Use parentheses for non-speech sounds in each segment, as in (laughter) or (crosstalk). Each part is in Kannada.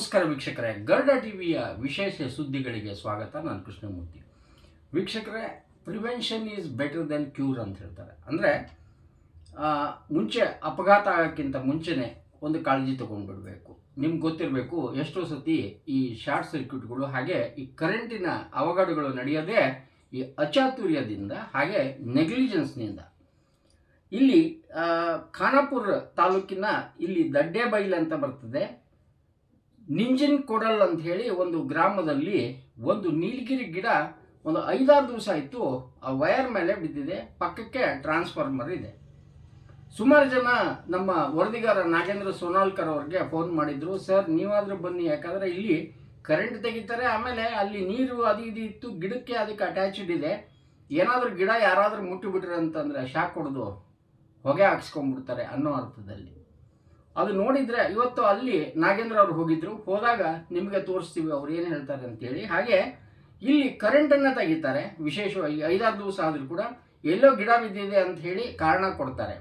ನಮಸ್ಕಾರ ವೀಕ್ಷಕರೇ, ಗರುಡ ಟಿವಿಯ ವಿಶೇಷ ಸುದ್ದಿಗಳಿಗೆ ಸ್ವಾಗತ. ನಾನು ಕೃಷ್ಣಮೂರ್ತಿ. ವೀಕ್ಷಕರೇ prevention is better than cure ಅಂತ ಹೇಳ್ತಾರೆ. ಅಂದರೆ ಮುಂಚೆ ಅಪಘಾತ ಆಗೋಕ್ಕಿಂತ ಮುಂಚೆನೇ ಒಂದು ಕಾಳಜಿ ತೊಗೊಂಡ್ಬಿಡಬೇಕು. ನಿಮ್ಗೆ ಗೊತ್ತಿರಬೇಕು, ಎಷ್ಟೋ ಸತಿ ಈ ಶಾರ್ಟ್ ಸರ್ಕ್ಯೂಟ್ಗಳು ಹಾಗೆ ಈ ಕರೆಂಟಿನ ಅವಘಡಗಳು ನಡೆಯೋದೇ ಈ ಅಚಾತುರ್ಯದಿಂದ, ಹಾಗೆ ನೆಗ್ಲಿಜೆನ್ಸ್ನಿಂದ ಇಲ್ಲಿ ಖಾನಾಪುರ ತಾಲೂಕಿನ ಇಲ್ಲಿ ದಡ್ಡೇಬೈಲ್ ಅಂತ ಬರ್ತದೆ. ನಿಂಜಿನ್ ಕೊಡಲ್ ಅಂತ ಹೇಳಿ ಒಂದು ಗ್ರಾಮದಲ್ಲಿ ಒಂದು ನೀಲಗಿರಿ ಗಿಡ ಒಂದು ಐದಾರು ದಿವಸ ಆಯಿತು, ಆ ವಯರ್ ಮೇಲೆ ಬಿದ್ದಿದೆ. ಪಕ್ಕಕ್ಕೆ ಟ್ರಾನ್ಸ್ಫಾರ್ಮರ್ ಇದೆ. ಸುಮಾರು ಜನ ನಮ್ಮ ವರದಿಗಾರ ನಾಗೇಂದ್ರ ಸೋನಾಲ್ಕರ್ ಅವ್ರಿಗೆ ಫೋನ್ ಮಾಡಿದ್ರು, ಸರ್, ನೀವಾದರೂ ಬನ್ನಿ, ಯಾಕಂದರೆ ಇಲ್ಲಿ ಕರೆಂಟ್ ತೆಗಿತಾರೆ, ಆಮೇಲೆ ಅಲ್ಲಿ ನೀರು ಅದು ಇದು ಇತ್ತು, ಗಿಡಕ್ಕೆ ಅದಕ್ಕೆ ಅಟ್ಯಾಚ್ಡ್ ಇದೆ. ಏನಾದರೂ ಗಿಡ ಯಾರಾದರೂ ಮುಟ್ಟಿಬಿಟ್ರೆ ಅಂತಂದರೆ ಶಾಕ್ ಹೊಡೆದು ಹೊಗೆ ಹಾಕ್ಸ್ಕೊಂಡ್ಬಿಡ್ತಾರೆ ಅನ್ನೋ ಅರ್ಥದಲ್ಲಿ. ಅದು ನೋಡಿದರೆ ಇವತ್ತು ಅಲ್ಲಿ ನಾಗೇಂದ್ರ ಅವರು ಹೋಗಿದ್ರು. ಹೋದಾಗ ನಿಮಗೆ ತೋರಿಸ್ತೀವಿ ಅವ್ರು ಏನು ಹೇಳ್ತಾರೆ ಅಂತೇಳಿ. ಹಾಗೆ ಇಲ್ಲಿ ಕರೆಂಟನ್ನು ತೆಗಿತಾರೆ. ವಿಶೇಷವಾಗಿ ಐದಾರು ದಿವಸ ಆದರೂ ಕೂಡ ಎಲ್ಲೋ ಗಿಡ ಬಿದ್ದಿದೆ ಅಂತ ಹೇಳಿ ಕಾರಣ ಕೊಡ್ತಾರೆ.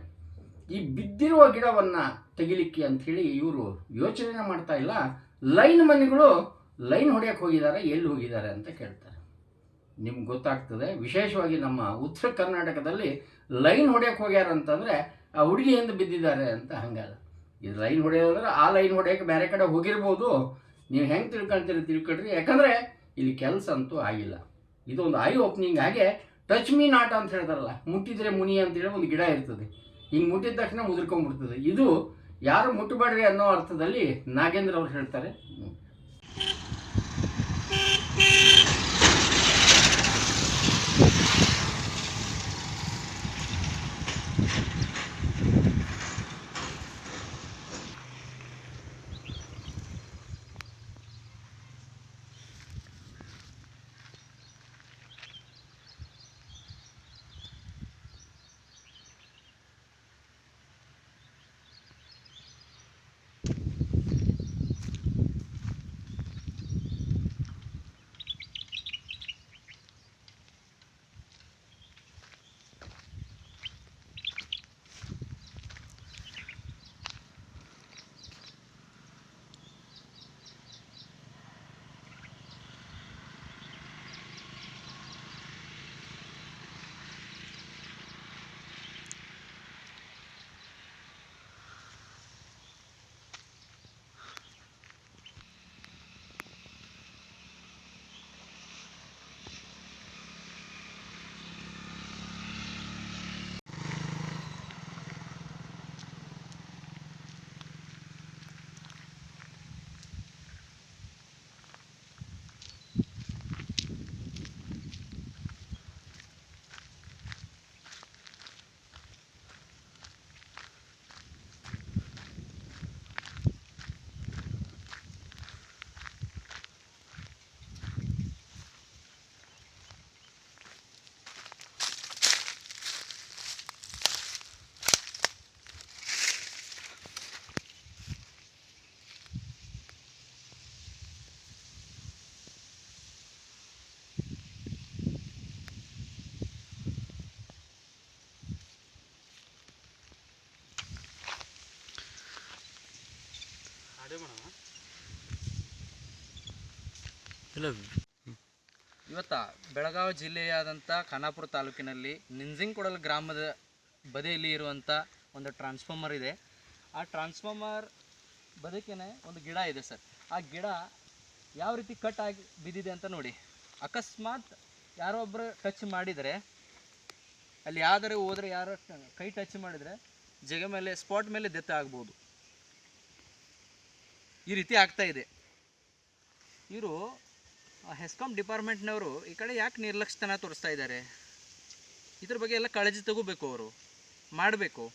ಈ ಬಿದ್ದಿರುವ ಗಿಡವನ್ನು ತೆಗಿಲಿಕ್ಕೆ ಹೇಳಿ ಇವರು ಯೋಚನೆ ಮಾಡ್ತಾ ಇಲ್ಲ. ಲೈನ್ ಮನೆಗಳು ಲೈನ್ ಹೊಡೆಯಕ್ಕೆ ಹೋಗಿದ್ದಾರೆ, ಎಲ್ಲಿ ಹೋಗಿದ್ದಾರೆ ಅಂತ ಕೇಳ್ತಾರೆ. ನಿಮ್ಗೆ ಗೊತ್ತಾಗ್ತದೆ, ವಿಶೇಷವಾಗಿ ನಮ್ಮ ಉತ್ತರ ಕರ್ನಾಟಕದಲ್ಲಿ ಲೈನ್ ಹೊಡೆಯಕ್ಕೆ ಹೋಗ್ಯಾರ ಅಂತಂದರೆ ಆ ಹುಡುಗಿಯಿಂದ ಬಿದ್ದಿದ್ದಾರೆ ಅಂತ ಹಂಗಲ್ಲ. ಇದು ಲೈನ್ ಹೊಡೆಯೋದ್ರೆ ಆ ಲೈನ್ ಹೊಡೆಯೋಕೆ ಬೇರೆ ಕಡೆ ಹೋಗಿರ್ಬೋದು. ನೀವು ಹೆಂಗೆ ತಿಳ್ಕೊಳ್ತೀರಿ ತಿಳ್ಕೊಳ್ರಿ. ಯಾಕಂದರೆ ಇಲ್ಲಿ ಕೆಲಸ ಅಂತೂ ಆಗಿಲ್ಲ. ಇದೊಂದು ಐ ಓಪನಿಂಗ್ ಹಾಗೆ ಟಚ್ ಮೀ ನಾಟ್ ಅಂತ ಹೇಳ್ತಾರಲ್ಲ, ಮುಟ್ಟಿದ್ರೆ ಮುನಿ ಅಂತೇಳಿ ಒಂದು ಗಿಡ ಇರ್ತದೆ. ಹಿಂಗೆ ಮುಟ್ಟಿದ ತಕ್ಷಣ ಮುದುರ್ಕೊಂಡ್ಬಿಡ್ತದೆ. ಇದು ಯಾರು ಮುಟ್ಟಬೇಡ್ರಿ ಅನ್ನೋ ಅರ್ಥದಲ್ಲಿ ನಾಗೇಂದ್ರ ಅವ್ರು ಹೇಳ್ತಾರೆ. ಇವತ್ತ ಬೆಳಗಾವಿ ಜಿಲ್ಲೆಯಾದಂಥ ಖಾನಾಪುರ ತಾಲೂಕಿನಲ್ಲಿ ನಿಂಜಿಂಗ್ಕೊಡಲ್ ಗ್ರಾಮದ ಬದಿಯಲ್ಲಿ ಇರುವಂಥ ಒಂದು ಟ್ರಾನ್ಸ್ಫಾರ್ಮರ್ ಇದೆ. ಆ ಟ್ರಾನ್ಸ್ಫಾರ್ಮರ್ ಬದುಕಿನ ಒಂದು ಗಿಡ ಇದೆ ಸರ್. ಆ ಗಿಡ ಯಾವ ರೀತಿ ಕಟ್ ಆಗಿ ಬಿದ್ದಿದೆ ಅಂತ ನೋಡಿ. ಅಕಸ್ಮಾತ್ ಯಾರೋ ಒಬ್ಬರು ಟಚ್ ಮಾಡಿದರೆ, ಅಲ್ಲಿ ಯಾವ್ದಾರು ಹೋದರೆ ಯಾರೋ ಕೈ ಟಚ್ ಮಾಡಿದರೆ ಜಗ ಮೇಲೆ ಸ್ಪಾಟ್ ಮೇಲೆ ದೆತ್ತ ಆಗ್ಬೋದು. ಈ ರೀತಿ ಆಗ್ತಾ ಇದೆ. ಇವರು ಹೆಸ್ಕಾಂ ಡಿಪಾರ್ಟ್ಮೆಂಟ್ನವರು ಈ ಕಡೆ ಯಾಕೆ ನಿರ್ಲಕ್ಷ್ಯತನ ತೋರಿಸ್ತಾ ಇದ್ದಾರೆ? ಇದ್ರ ಬಗ್ಗೆ ಎಲ್ಲ ಕಾಳಜಿ ತಗೋಬೇಕು ಅವರು. ಮಾಡಬೇಕು.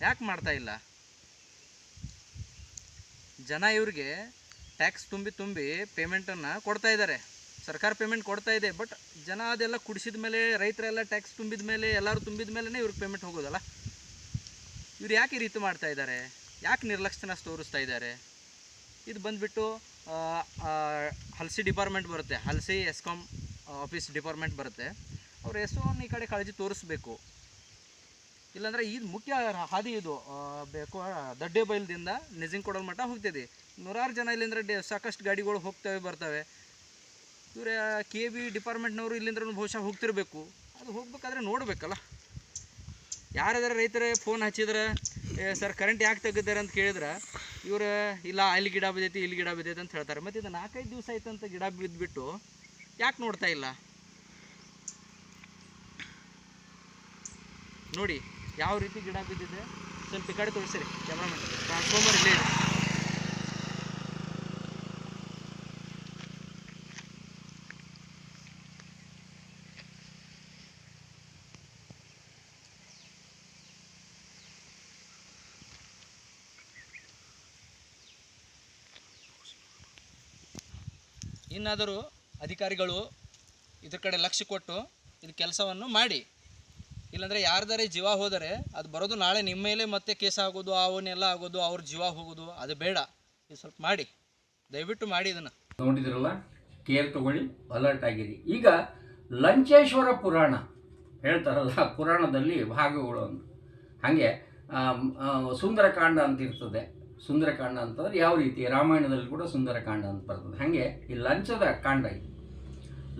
ಯಾಕೆ ಮಾಡ್ತಾ ಇಲ್ಲ? ಜನ ಇವ್ರಿಗೆ ಟ್ಯಾಕ್ಸ್ ತುಂಬಿ ತುಂಬಿ ಪೇಮೆಂಟನ್ನು ಕೊಡ್ತಾ ಇದ್ದಾರೆ. ಸರ್ಕಾರ ಪೇಮೆಂಟ್ ಕೊಡ್ತಾ ಇದೆ ಬಟ್ ಜನ ಅದೆಲ್ಲ ಕುಡಿಸಿದ ಮೇಲೆ, ರೈತರೆಲ್ಲ ಟ್ಯಾಕ್ಸ್ ತುಂಬಿದ ಮೇಲೆ, ಎಲ್ಲರೂ ತುಂಬಿದ ಮೇಲೇ ಇವ್ರಿಗೆ ಪೇಮೆಂಟ್ ಹೋಗೋದಲ್ಲ? ಇವ್ರು ಯಾಕೆ ಈ ರೀತಿ ಮಾಡ್ತಾ ಇದ್ದಾರೆ? ಯಾಕೆ ನಿರ್ಲಕ್ಷ್ಯನ ತೋರಿಸ್ತಾ ಇದ್ದಾರೆ? ಇದು ಬಂದುಬಿಟ್ಟು ಹಲ್ಸಿ ಡಿಪಾರ್ಟ್ಮೆಂಟ್ ಬರುತ್ತೆ. ಹಲ್ಸಿ ಎಸ್ಕಾಮ್ ಆಫೀಸ್ ಡಿಪಾರ್ಟ್ಮೆಂಟ್ ಬರುತ್ತೆ. ಅವ್ರು ಎಷ್ಟೋ ಈ ಕಡೆ ಕಾಳಜಿ ತೋರಿಸ್ಬೇಕು. ಇಲ್ಲಾಂದ್ರೆ ಇದು ಮುಖ್ಯ ಹಾದಿ ಇದು. ಬೇಕು ದಡ್ಡೆ ಬೈಲ್ದಿಂದ ನಿಜಿಂಗ್ಕೊಡಲ್ ಮಠ ಹೋಗ್ತಿದೆ. ನೂರಾರು ಜನ ಇಲ್ಲಿಂದ್ರೆ ಡೆ, ಸಾಕಷ್ಟು ಗಾಡಿಗಳು ಹೋಗ್ತವೆ, ಬರ್ತವೆ. ಇವ್ರ, ಕೆ ಬಿ ಡಿಪಾರ್ಟ್ಮೆಂಟ್ನವರು ಇಲ್ಲಿಂದ್ರೂ ಬಹುಶಃ ಹೋಗ್ತಿರ್ಬೇಕು. ಅದು ಹೋಗ್ಬೇಕಾದ್ರೆ ನೋಡಬೇಕಲ್ಲ. ಯಾರಾದ್ರೆ ರೈತರೇ, ಫೋನ್ ಹಚ್ಚಿದ್ರೆ ಸರ್ ಕರೆಂಟ್ ಯಾಕೆ ತೆಗಿದ್ದಾರೆ ಅಂತ ಕೇಳಿದ್ರೆ, ಇವರು, ಇಲ್ಲ, ಅಲ್ಲಿ ಗಿಡ ಬಿದ್ದೈತಿ, ಇಲ್ಲಿ ಗಿಡ ಬಿದ್ದೈತಿ ಅಂತ ಹೇಳ್ತಾರೆ. ಮತ್ತು ಇದು ನಾಲ್ಕೈದು ದಿವಸ ಆಯ್ತಂತ ಗಿಡ ಬಿದ್ದುಬಿಟ್ಟು ಯಾಕೆ ನೋಡ್ತಾ ಇಲ್ಲ? ನೋಡಿ, ಯಾವ ರೀತಿ ಗಿಡ ಬಿದ್ದಿದೆ. ಸ್ವಲ್ಪ ಕಡೆ ತೋರಿಸಿರಿ ಕ್ಯಾಮ್ರಾಮನ್ ಟ್ರಾನ್ಸ್ಫಾರ್ಮರ್ ಇಲ್ಲೇ ಇದೆ ಇನ್ನಾದರೂ ಅಧಿಕಾರಿಗಳು ಇದ್ರ ಕಡೆ ಲಕ್ಷ್ಯ ಕೊಟ್ಟು ಇದು ಕೆಲಸವನ್ನು ಮಾಡಿ. ಇಲ್ಲಾಂದರೆ ಯಾರ್ದಾರೆ ಜೀವ ಹೋದರೆ ಅದು ಬರೋದು ನಾಳೆ ನಿಮ್ಮ ಮೇಲೆ ಮತ್ತೆ ಕೇಸ್ ಆಗೋದು, ಅವನ್ನೆಲ್ಲ ಆಗೋದು, ಅವ್ರ ಜೀವ ಹೋಗೋದು, ಅದು ಬೇಡ. ಇದು ಸ್ವಲ್ಪ ಮಾಡಿ. ದಯವಿಟ್ಟು ಮಾಡಿ ಇದನ್ನು. ನೋಡಿದಿರಲ್ಲ ಕೇರ್ ತಗೊಳ್ಳಿ ಅಲರ್ಟ್ ಆಗಿರಿ. ಈಗ ಲಂಚೇಶ್ವರ ಪುರಾಣ ಹೇಳ್ತಾರಲ್ಲ, ಪುರಾಣದಲ್ಲಿ ಭಾಗಗಳು ಅಂತ ಹಾಗೆ ಸುಂದರಕಾಂಡ ಅಂತ ಇರ್ತದೆ. ಸುಂದರಕಾಂಡ ಅಂತಂದ್ರೆ ಯಾವ ರೀತಿ? ರಾಮಾಯಣದಲ್ಲಿ ಕೂಡ ಸುಂದರಕಾಂಡ ಅಂತ ಬರ್ತದೆ. ಹಾಗೆ ಈ ಲಂಚದ ಕಾಂಡ ಇದು.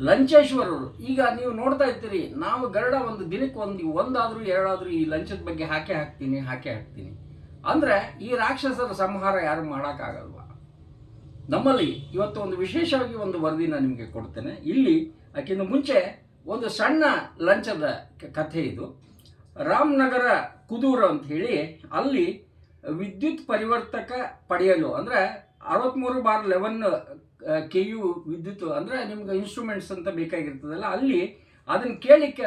ಲಂಚೇಶ್ವರರು, ಈಗ ನೀವು ನೋಡ್ತಾ ಇರ್ತೀರಿ ನಾವು ಗರಡ ಒಂದು ದಿನಕ್ಕೆ ಒಂದು, ಒಂದಾದರೂ ಎರಡಾದರೂ ಈ ಲಂಚದ ಬಗ್ಗೆ ಹಾಕೇ ಹಾಕ್ತೀನಿ ಹಾಕೇ ಹಾಕ್ತೀನಿ. ಅಂದರೆ ಈ ರಾಕ್ಷಸರ ಸಂಹಾರ ಯಾರು ಮಾಡೋಕ್ಕಾಗಲ್ವ? ನಮ್ಮಲ್ಲಿ ಇವತ್ತು ಒಂದು ವಿಶೇಷವಾಗಿ ಒಂದು ವರದಿನ ನಿಮಗೆ ಕೊಡ್ತೇನೆ. ಇಲ್ಲಿ ಅದಕ್ಕಿಂತ ಮುಂಚೆ ಒಂದು ಸಣ್ಣ ಲಂಚದ ಕಥೆ ಇದು. ರಾಮನಗರ ಕುದೂರು ಅಂತ ಹೇಳಿ ಅಲ್ಲಿ ವಿದ್ಯುತ್ ಪರಿವರ್ತಕ ಪಡೆಯಲು, ಅಂದರೆ ಅರವತ್ತ್ಮೂರು ಬಾರ್ ಲೆವೆನ್ ಕೆ ಯು ವಿದ್ಯುತ್, ಅಂದರೆ ನಿಮ್ಗೆ ಇನ್ಸ್ಟ್ರೂಮೆಂಟ್ಸ್ ಅಂತ ಬೇಕಾಗಿರ್ತದಲ್ಲ, ಅಲ್ಲಿ ಅದನ್ನು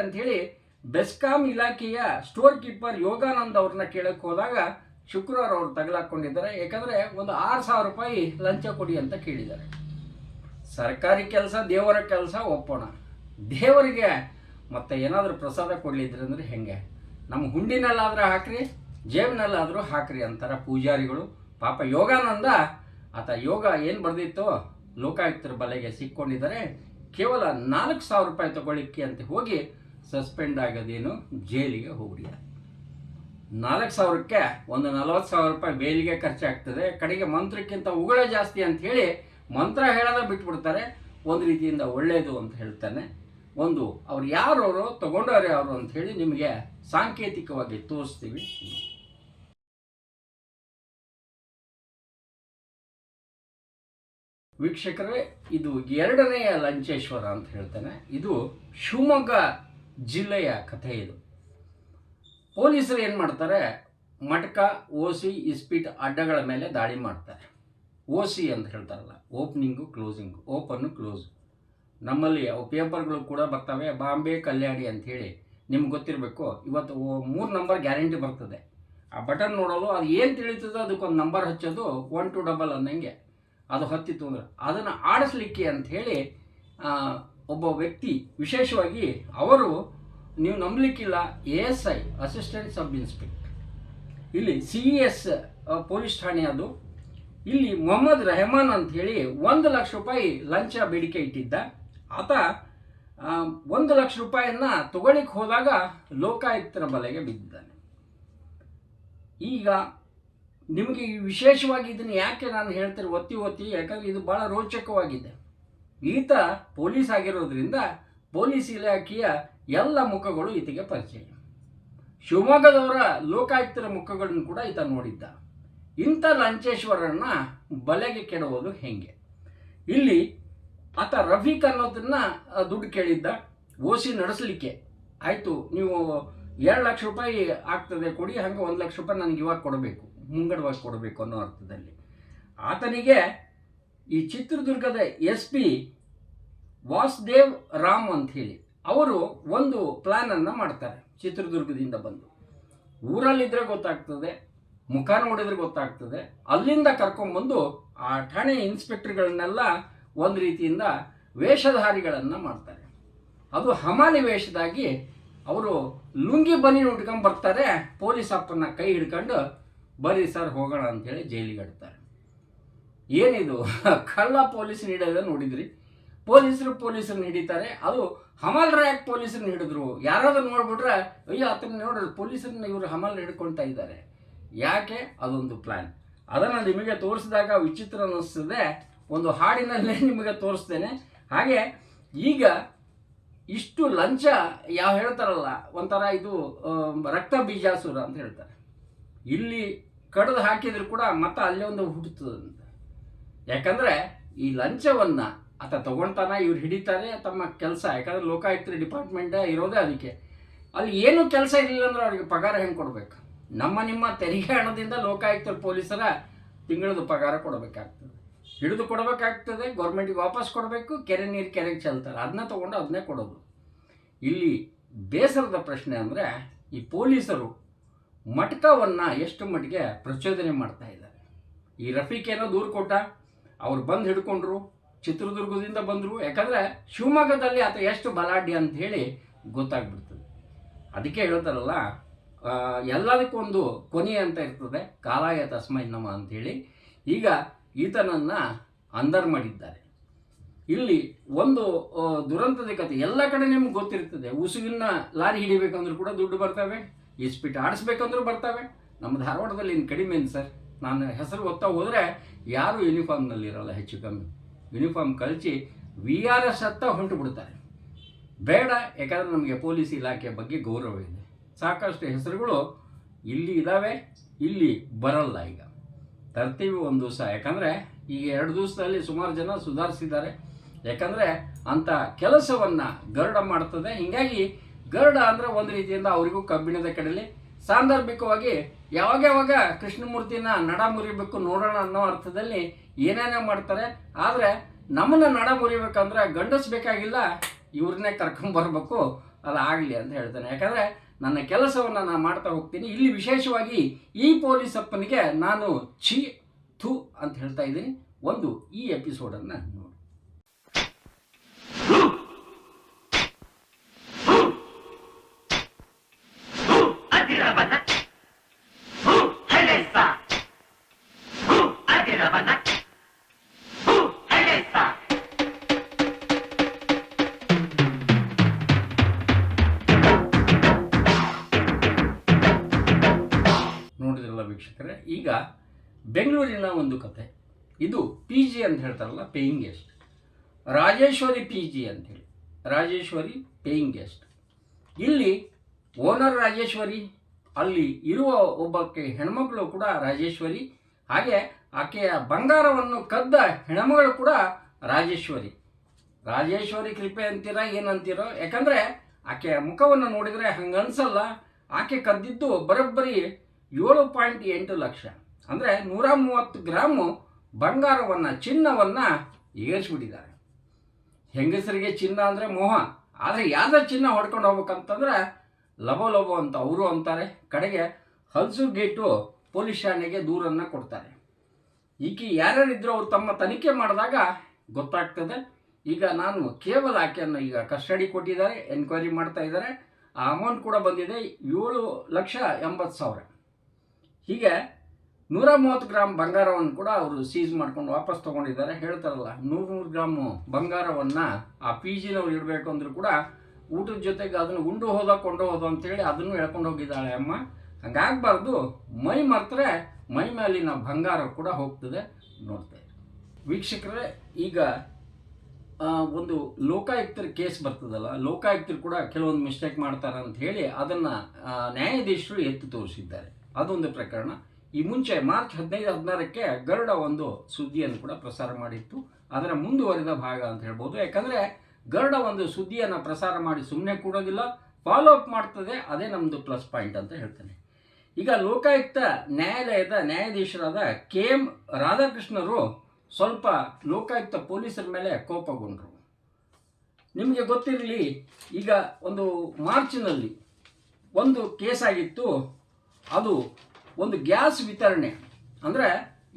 ಅಂತ ಹೇಳಿ ಬೆಸ್ಕಾಂ ಇಲಾಖೆಯ ಸ್ಟೋರ್ ಕೀಪರ್ ಯೋಗಾನಂದ್ ಅವ್ರನ್ನ ಕೇಳಕ್ಕೆ ಹೋದಾಗ ಶುಕ್ರವಾರ ಅವ್ರು ತಗಲಾಕೊಂಡಿದ್ದಾರೆ. ಯಾಕಂದರೆ ಒಂದು ಆರು ಸಾವಿರ ರೂಪಾಯಿ ಲಂಚ ಕೊಡಿ ಅಂತ ಕೇಳಿದ್ದಾರೆ. ಸರ್ಕಾರಿ ಕೆಲಸ, ದೇವರ ಕೆಲಸ, ಒಪ್ಪೋಣ. ದೇವರಿಗೆ ಮತ್ತೆ ಏನಾದರೂ ಪ್ರಸಾದ ಕೊಡಲಿದ್ರೆ ಅಂದರೆ ಹೆಂಗೆ? ನಮ್ಮ ಹುಂಡಿನಲ್ಲಾದ್ರೆ ಹಾಕ್ರಿ. ಜೇಬ್ನಲ್ಲಾದರೂ ಹಾಕ್ರಿ ಅಂತಾರೆ ಪೂಜಾರಿಗಳು. ಪಾಪ ಯೋಗಾನಂದ ಆತ ಯೋಗ ಏನು ಬರೆದಿತ್ತು ಲೋಕಾಯುಕ್ತರ ಬಲೆಗೆ ಸಿಕ್ಕೊಂಡಿದ್ದಾರೆ. ಕೇವಲ ನಾಲ್ಕು ಸಾವಿರ ರೂಪಾಯಿ ತಗೊಳ್ಳಿಕ್ಕೆ ಅಂತ ಹೋಗಿ ಸಸ್ಪೆಂಡ್ ಆಗೋದೇನು ಜೈಲಿಗೆ ಹೋಗ್ರಿ. ನಾಲ್ಕು ಸಾವಿರಕ್ಕೆ ಒಂದು ನಲವತ್ತು ಸಾವಿರ ರೂಪಾಯಿ ಬೇಲಿಗೆ ಖರ್ಚಾಗ್ತದೆ. ಕಡೆಗೆ ಮಂತ್ರಕ್ಕಿಂತ ಉಗಳ ಜಾಸ್ತಿ ಅಂತ ಹೇಳಿ ಮಂತ್ರ ಹೇಳೋದ ಬಿಟ್ಬಿಡ್ತಾರೆ. ಒಂದು ರೀತಿಯಿಂದ ಒಳ್ಳೆಯದು ಅಂತ ಹೇಳ್ತಾನೆ. ಒಂದು ಅವ್ರು ಅವರು ತಗೊಂಡವ್ರೆ ಅವರು ಅಂತ ಹೇಳಿ ನಿಮಗೆ ಸಾಂಕೇತಿಕವಾಗಿ ತೋರಿಸ್ತೀವಿ. ವೀಕ್ಷಕರೇ, ಇದು ಎರಡನೆಯ ಲಂಚೇಶ್ವರ ಅಂತ ಹೇಳ್ತೇನೆ. ಇದು ಶಿವಮೊಗ್ಗ ಜಿಲ್ಲೆಯ ಕಥೆ ಇದು. ಪೊಲೀಸರು ಏನು ಮಾಡ್ತಾರೆ, ಮಟಕ, ಓಸಿ, ಇಸ್ಪೀಟ್ ಅಡ್ಡಗಳ ಮೇಲೆ ದಾಳಿ ಮಾಡ್ತಾರೆ. ಓಸಿ ಅಂತ ಹೇಳ್ತಾರಲ್ಲ, ಓಪನಿಂಗು, ಕ್ಲೋಸಿಂಗು, ಓಪನ್ನು, ಕ್ಲೋಸ್. ನಮ್ಮಲ್ಲಿ ಅವು ಪೇಪರ್ಗಳು ಕೂಡ ಬರ್ತವೆ, ಬಾಂಬೆ ಕಲ್ಯಾಣಿ ಅಂಥೇಳಿ ನಿಮ್ಗೆ ಗೊತ್ತಿರಬೇಕು, ಇವತ್ತು ಮೂರು ನಂಬರ್ ಗ್ಯಾರಂಟಿ ಬರ್ತದೆ. ಆ ಬಟನ್ ನೋಡಲು ಅದು ಏನು ತಿಳಿತದೋ ಅದಕ್ಕೊಂದು ನಂಬರ್ ಹಚ್ಚೋದು, ಒನ್ ಟು ಡಬಲ್ ಅನ್ನಂಗೆ. ಅದು ಹತ್ತಿತ್ತು ಅಂದ್ರೆ ಅದನ್ನು ಆಡಿಸ್ಲಿಕ್ಕೆ ಅಂಥೇಳಿ ಒಬ್ಬ ವ್ಯಕ್ತಿ, ವಿಶೇಷವಾಗಿ ಅವರು, ನೀವು ನಂಬಲಿಕ್ಕಿಲ್ಲ, A S I assistant sub inspector ಇಲ್ಲಿ ಸಿ ಎಸ್ ಪೊಲೀಸ್ ಠಾಣೆ ಅದು. ಇಲ್ಲಿ ಮೊಹಮ್ಮದ್ ರೆಹಮಾನ್ ಹೇಳಿ ಒಂದು ಲಕ್ಷ ರೂಪಾಯಿ ಲಂಚ ಬೇಡಿಕೆ ಇಟ್ಟಿದ್ದ. ಆತ ಒಂದು ಲಕ್ಷ ರೂಪಾಯಿಯನ್ನು ತಗೊಳ್ಳಿಕ್ಕೆ ಹೋದಾಗ ಲೋಕಾಯುಕ್ತರ ಬಲೆಗೆ ಬಿದ್ದಿದ್ದಾನೆ. ಈಗ ನಿಮಗೆ ಈ ವಿಶೇಷವಾಗಿ ಇದನ್ನು ಯಾಕೆ ನಾನು ಹೇಳ್ತೇನೆ ಒತ್ತಿ ಒತ್ತಿ, ಯಾಕಂದ್ರೆ ಇದು ಭಾಳ ರೋಚಕವಾಗಿದೆ. ಈತ ಪೊಲೀಸ್ ಆಗಿರೋದ್ರಿಂದ ಪೊಲೀಸ್ ಇಲಾಖೆಯ ಎಲ್ಲ ಮುಖಗಳು ಈತಗೆ ಪರಿಚಯ. ಶಿವಮೊಗ್ಗದವರ ಲೋಕಾಯುಕ್ತರ ಮುಖಗಳನ್ನು ಕೂಡ ಈತ ನೋಡಿದ್ದ. ಇಂಥ ಲಂಚೇಶ್ವರನ್ನ ಬಲೆಗೆ ಕೆಡುವುದು ಹೆಂಗೆ? ಇಲ್ಲಿ ಆತ ರಫೀಕ್ ಅನ್ನೋದನ್ನ ದುಡ್ಡು ಕೇಳಿದ್ದ. ಓಸಿ ನಡೆಸಲಿಕ್ಕೆ. ಆಯಿತು, ನೀವು ಎರಡು ಲಕ್ಷ ರೂಪಾಯಿ ಆಗ್ತದೆ, ಕೊಡಿ, ಹಂಗೆ ಒಂದು ಲಕ್ಷ ರೂಪಾಯಿ ನನಗೆ ಇವಾಗ ಕೊಡಬೇಕು. ಮುಂಗಡವಾಗಿ ಕೊಡಬೇಕು ಅನ್ನೋ ಅರ್ಥದಲ್ಲಿ. ಆತನಿಗೆ ಈ ಚಿತ್ರದುರ್ಗದ ಎಸ್ ಪಿ ವಾಸುದೇವ್ ರಾಮ್ ಅಂತ ಹೇಳಿ ಅವರು ಒಂದು ಪ್ಲ್ಯಾನನ್ನು ಮಾಡ್ತಾರೆ. ಚಿತ್ರದುರ್ಗದಿಂದ ಬಂದು. ಊರಲ್ಲಿದ್ದರೆ ಗೊತ್ತಾಗ್ತದೆ, ಮುಖ ನೋಡಿದ್ರೆ ಗೊತ್ತಾಗ್ತದೆ, ಅಲ್ಲಿಂದ ಕರ್ಕೊಂಡ್ಬಂದು ಆ ಠಾಣೆ ಇನ್ಸ್ಪೆಕ್ಟರ್ಗಳನ್ನೆಲ್ಲ ಒಂದು ರೀತಿಯಿಂದ ವೇಷಧಾರಿಗಳನ್ನು ಮಾಡ್ತಾರೆ. ಅದು ಹಮಾಲಿ ವೇಷದಾಗಿ ಅವರು ಲುಂಗಿ ಬನ್ನಿ ಉಟ್ಕೊಂಡು ಬರ್ತಾರೆ, ಪೊಲೀಸ್ ಅಪ್ಪನ ಕೈ ಹಿಡ್ಕೊಂಡು ಬರ್ರಿ ಸರ್, ಹೋಗೋಣ ಅಂತೇಳಿ ಜೈಲಿಗೆ ಇಡ್ತಾರೆ ಏನಿದು? ಕಳ್ಳ ಪೊಲೀಸ್ ನೀಡೋದ ನೋಡಿದ್ರಿ? ಪೊಲೀಸರು ಪೊಲೀಸರು ಹಿಡಿತಾರೆ. ಅದು ಹಮಾಲ್ ರಾಯಕ್ ಪೊಲೀಸರನ್ನ ಹಿಡಿದ್ರು. ಯಾರಾದ್ರೂ ನೋಡ್ಬಿಟ್ರೆ, ಅಯ್ಯೋ ಅದನ್ನ ನೋಡ್ರಿ, ಪೊಲೀಸರನ್ನ ಇವರು ಹಮಾಲ್ ಹಿಡ್ಕೊಳ್ತಾ ಇದ್ದಾರೆ. ಯಾಕೆ? ಅದೊಂದು ಪ್ಲ್ಯಾನ್ ಅದನ್ನು ನಿಮಗೆ ತೋರಿಸಿದಾಗ ವಿಚಿತ್ರ ಅನ್ನಿಸ್ತದೆ. ಒಂದು ಹಾಡಿನಲ್ಲೇ ನಿಮಗೆ ತೋರಿಸ್ತೇನೆ. ಹಾಗೆ ಈಗ ಇಷ್ಟು ಲಂಚ ಯಾವ ಹೇಳ್ತಾರಲ್ಲ, ಒಂಥರ ಇದು ರಕ್ತ ಬೀಜಾಸುರ ಅಂತ ಹೇಳ್ತಾರೆ. ಇಲ್ಲಿ ಕಡ್ದು ಹಾಕಿದ್ರು ಕೂಡ ಮತ ಅಲ್ಲೇ ಒಂದು ಹುಟ್ಟುತ್ತದಂತೆ ಯಾಕಂದರೆ ಈ ಲಂಚವನ್ನು ಆತ ತಗೊಳ್ತಾನ ಇವ್ರು ಹಿಡಿತಾರೆ, ತಮ್ಮ ಕೆಲಸ. ಯಾಕಂದ್ರೆ ಲೋಕಾಯುಕ್ತ ಡಿಪಾರ್ಟ್ಮೆಂಟ್ ಇರೋದೇ ಅದಕ್ಕೆ. ಅಲ್ಲಿ ಏನು ಕೆಲಸ ಇರಲಿಲ್ಲ ಅಂದ್ರೆ ಅವ್ರಿಗೆ ಪಗಾರ ಹೆಂಗೆ ಕೊಡ್ಬೇಕು? ನಮ್ಮ ನಿಮ್ಮ ತೆರಿಗೆ ಹಣದಿಂದ ಲೋಕಾಯುಕ್ತರ ಪೊಲೀಸರ ತಿಂಗಳದ ಪಗಾರ ಕೊಡಬೇಕಾಗ್ತದೆ. ಹಿಡಿದು ಕೊಡಬೇಕಾಗ್ತದೆ ಗೌರ್ಮೆಂಟಿಗೆ ವಾಪಸ್ ಕೊಡಬೇಕು, ಕೆರೆ ನೀರು ಕೆರೆಗೆ ಚೆಲ್ತಾರೆ. ಅದನ್ನ ತಗೊಂಡು ಅದನ್ನೇ ಕೊಡೋದು. ಇಲ್ಲಿ ಬೇಸರದ ಪ್ರಶ್ನೆ ಅಂದರೆ ಈ ಪೊಲೀಸರು ಮಟ್ಕವನ್ನು ಎಷ್ಟು ಮಟ್ಟಿಗೆ ಪ್ರಚೋದನೆ ಮಾಡ್ತಾ ಇದ್ದಾರೆ. ಈ ರಫೀಕ್ ಏನೋ ದೂರು ಕೊಟ್ಟ, ಅವ್ರು ಬಂದು ಹಿಡ್ಕೊಂಡ್ರು, ಚಿತ್ರದುರ್ಗದಿಂದ ಬಂದರು, ಯಾಕಂದರೆ ಶಿವಮೊಗ್ಗದಲ್ಲಿ ಆತ ಎಷ್ಟು ಬಲಾಢ್ಯ ಅಂತ ಹೇಳಿ ಗೊತ್ತಾಗ್ಬಿಡ್ತದೆ. ಅದಕ್ಕೆ ಹೇಳ್ತಾರಲ್ಲ ಎಲ್ಲದಕ್ಕೊಂದು ಎಲ್ಲದಕ್ಕೂ ಒಂದು ಕೊನೆ ಅಂತ ಇರ್ತದೆ, ಕಾಲಾಯ ತಸ್ಮೈ ನಮ ಅಂಥೇಳಿ ಈಗ ಈತನನ್ನು ಅಂದರ್ ಮಾಡಿದ್ದಾರೆ. ಇಲ್ಲಿ ಒಂದು ದುರಂತದ ಕಥೆ, ಎಲ್ಲ ಕಡೆ ನಿಮ್ಗೆ ಗೊತ್ತಿರ್ತದೆ. ಉಸುಗಿನ ಲಾರಿ ಹಿಡಿಬೇಕಂದ್ರೂ ಕೂಡ ದುಡ್ಡು ಬರ್ತವೆ. ಇಸ್ಪಿಟ್ ಆಡಿಸ್ಬೇಕಂದ್ರೂ ಬರ್ತವೆ. ನಮ್ಮ ಧಾರವಾಡದಲ್ಲಿ ಏನು ಕಡಿಮೆ ಏನು ಸರ್? ನಾನು ಹೆಸರು ಓದ್ತಾ ಹೋದರೆ ಯಾರೂ ಯೂನಿಫಾರ್ಮ್ನಲ್ಲಿ ಇರಲ್ಲ ಹೆಚ್ಚು ಕಮ್ಮಿ. ಯೂನಿಫಾರ್ಮ್ ಕಳಿಸಿ ವಿ ಆರ್ ಎಸ್ ಹತ್ತ ಹೊಂಟು ಬಿಡ್ತಾರೆ. ಬೇಡ, ಯಾಕಂದರೆ ನಮಗೆ ಪೊಲೀಸ್ ಇಲಾಖೆ ಬಗ್ಗೆ ಗೌರವ ಇದೆ. ಸಾಕಷ್ಟು ಹೆಸರುಗಳು ಇಲ್ಲಿ ಇದ್ದಾವೆ ಇಲ್ಲಿ ಬರಲ್ಲ ಈಗ. ತರ್ತೀವಿ ಒಂದು ದಿವಸ, ಯಾಕಂದರೆ ಈಗ ಎರಡು ದಿವಸದಲ್ಲಿ ಸುಮಾರು ಜನ ಸುಧಾರಿಸಿದ್ದಾರೆ. ಯಾಕಂದರೆ ಅಂಥ ಕೆಲಸವನ್ನು ಗರುಡ ಮಾಡ್ತದೆ. ಹೀಗಾಗಿ ಗರುಡ ಅಂದ್ರೆ ಒಂದು ರೀತಿಯಿಂದ ಅವರಿಗೂ ಕಬ್ಬಿಣದ ಕಡಲೆ. ಸಾಂದರ್ಭಿಕವಾಗಿ ಯಾವಾಗ ಯಾವಾಗ ಕೃಷ್ಣಮೂರ್ತಿನ ನಡ ಮುರಿಬೇಕು ನೋಡೋಣ ಅನ್ನೋ ಅರ್ಥದಲ್ಲಿ ಏನೇನೋ ಮಾಡ್ತಾರೆ. ಆದರೆ ನಮ್ಮನ್ನ ನಡ ಮುರಿಬೇಕಂದ್ರೆ ಗಂಡಸ್ಬೇಕಾಗಿಲ್ಲ, ಇವ್ರನ್ನೇ ಕರ್ಕೊಂಬರ್ಬೇಕು ಅದು ಆಗಲಿ ಅಂತ ಹೇಳ್ತಾನೆ. ಯಾಕಂದರೆ ನನ್ನ ಕೆಲಸವನ್ನು ನಾನು ಮಾಡ್ತಾ ಹೋಗ್ತೀನಿ. ಇಲ್ಲಿ ವಿಶೇಷವಾಗಿ ಈ ಪೊಲೀಸ್ ಅಪ್ಪನಿಗೆ ನಾನು ಛಿ ಥು ಅಂತ ಹೇಳ್ತಾ ಇದ್ದೀನಿ. ಒಂದು ಈ ಎಪಿಸೋಡನ್ನು ಬೆಂಗಳೂರಿನ ಒಂದು ಕತೆ. ಇದು ಪಿ ಜಿ ಅಂತ ಹೇಳ್ತಾರಲ್ಲ paying guest Rajeshwari P G ಅಂತೇಳಿ ರಾಜೇಶ್ವರಿ ಪೇಯಿಂಗ್ ಗೆಸ್ಟ್ ಇಲ್ಲಿ ಓನರ್ ರಾಜೇಶ್ವರಿ, ಅಲ್ಲಿ ಇರುವ ಒಬ್ಬಕ್ಕೆ ಹೆಣ್ಮಗಳು ಕೂಡ ರಾಜೇಶ್ವರಿ, ಹಾಗೆ ಆಕೆಯ ಬಂಗಾರವನ್ನು ಕದ್ದ ಹೆಣ್ಮಗಳು ಕೂಡ ರಾಜೇಶ್ವರಿ. ರಾಜೇಶ್ವರಿ ಕೃಪೆ ಅಂತೀರಾ, ಏನಂತೀರೋ, ಯಾಕಂದರೆ ಆಕೆಯ ಮುಖವನ್ನು ನೋಡಿದರೆ ಹಂಗನ್ಸಲ್ಲ. ಆಕೆ ಕದ್ದಿದ್ದು ಬರೋಬ್ಬರಿ ಏಳು ಪಾಯಿಂಟ್ ಎಂಟು ಲಕ್ಷ. ಅಂದರೆ ನೂರ ಮೂವತ್ತು ಗ್ರಾಮು ಬಂಗಾರವನ್ನು, ಚಿನ್ನವನ್ನು ಏರಿಸ್ಬಿಟ್ಟಿದ್ದಾರೆ ಹೆಂಗಸರಿಗೆ ಚಿನ್ನ ಅಂದರೆ ಮೋಹ, ಆದರೆ ಯಾವುದೇ ಚಿನ್ನ ಹೊಡ್ಕೊಂಡು ಹೋಗ್ಬೇಕಂತಂದ್ರೆ ಲಬೋ ಲಭೋ ಅಂತ ಅವರು ಅಂತಾರೆ. ಕಡೆಗೆ ಹಲ್ಸು ಗೇಟು ಪೊಲೀಸ್ ಠಾಣೆಗೆ ದೂರನ್ನು ಕೊಡ್ತಾರೆ. ಈಕೆ ಯಾರ್ಯಾರಿದ್ರು ಅವ್ರು ತಮ್ಮ ತನಿಖೆ ಮಾಡಿದಾಗ ಗೊತ್ತಾಗ್ತದೆ. ಈಗ ನಾನು ಕೇವಲ ಆಕೆಯನ್ನು ಈಗ ಕಸ್ಟಡಿ ಕೊಟ್ಟಿದ್ದಾರೆ, ಎನ್ಕ್ವೈರಿ ಮಾಡ್ತಾ ಇದ್ದಾರೆ. ಆ ಅಮೌಂಟ್ ಕೂಡ ಬಂದಿದೆ ಏಳು ಲಕ್ಷ ಎಂಬತ್ತು ಸಾವಿರ. ಹೀಗೆ ನೂರ ಮೂವತ್ತು ಗ್ರಾಮ್ ಬಂಗಾರವನ್ನು ಕೂಡ ಅವರು ಸೀಸ್ ಮಾಡ್ಕೊಂಡು ವಾಪಸ್ ತೊಗೊಂಡಿದ್ದಾರೆ. ಹೇಳ್ತಾರಲ್ಲ ನೂರು ನೂರು ಗ್ರಾಮು ಬಂಗಾರವನ್ನು ಆ ಪಿ ಜಿನವ್ರು ಇಡಬೇಕು ಅಂದರೂ ಕೂಡ ಊಟದ ಜೊತೆಗೆ ಅದನ್ನು ಉಂಡು ಹೋದ, ಕೊಂಡು ಹೋದ ಅಂತೇಳಿ ಅದನ್ನು ಎಳ್ಕೊಂಡು ಹೋಗಿದ್ದಾಳೆ ಅಮ್ಮ. ಹಂಗಾಗಬಾರ್ದು, ಮೈ ಮರ್ತರೆ ಮೈ ಮೇಲಿನ ಬಂಗಾರ ಕೂಡ ಹೋಗ್ತದೆ ನೋಡ್ತೇವೆ ವೀಕ್ಷಕರೇ, ಈಗ ಒಂದು ಲೋಕಾಯುಕ್ತರ ಕೇಸ್ ಬರ್ತದಲ್ಲ, ಲೋಕಾಯುಕ್ತರು ಕೂಡ ಕೆಲವೊಂದು ಮಿಸ್ಟೇಕ್ ಮಾಡ್ತಾರೆ ಅಂತ ಹೇಳಿ ಅದನ್ನು ನ್ಯಾಯಾಧೀಶರು ಎತ್ತಿ ತೋರಿಸಿದ್ದಾರೆ. ಅದೊಂದು ಪ್ರಕರಣ. ಈ ಮುಂಚೆ ಮಾರ್ಚ್ ಹದಿನೈದು ಹದಿನಾರಕ್ಕೆ ಗರುಡ ಒಂದು ಸುದ್ದಿಯನ್ನು ಕೂಡ ಪ್ರಸಾರ ಮಾಡಿತ್ತು. ಅದರ ಮುಂದುವರಿದ ಭಾಗ ಅಂತ ಹೇಳ್ಬೋದು. ಯಾಕಂದರೆ ಗರುಡ ಒಂದು ಸುದ್ದಿಯನ್ನು ಪ್ರಸಾರ ಮಾಡಿ ಸುಮ್ಮನೆ ಕೂಡೋದಿಲ್ಲ ಫಾಲೋ ಅಪ್ ಮಾಡ್ತದೆ, ಅದೇ ನಮ್ಮದು ಪ್ಲಸ್ ಪಾಯಿಂಟ್ ಅಂತ ಹೇಳ್ತೇನೆ. ಈಗ ಲೋಕಾಯುಕ್ತ ನ್ಯಾಯಾಲಯದ ನ್ಯಾಯಾಧೀಶರಾದ ಕೆ ಎಂ ರಾಧಾಕೃಷ್ಣರು ಸ್ವಲ್ಪ ಲೋಕಾಯುಕ್ತ ಪೊಲೀಸರ ಮೇಲೆ ಕೋಪಗೊಂಡರು. ನಿಮಗೆ ಗೊತ್ತಿರಲಿ, ಈಗ ಒಂದು ಮಾರ್ಚ್ನಲ್ಲಿ ಒಂದು ಕೇಸ್ ಆಗಿತ್ತು. ಅದು ಒಂದು ಗ್ಯಾಸ್ ವಿತರಣೆ, ಅಂದರೆ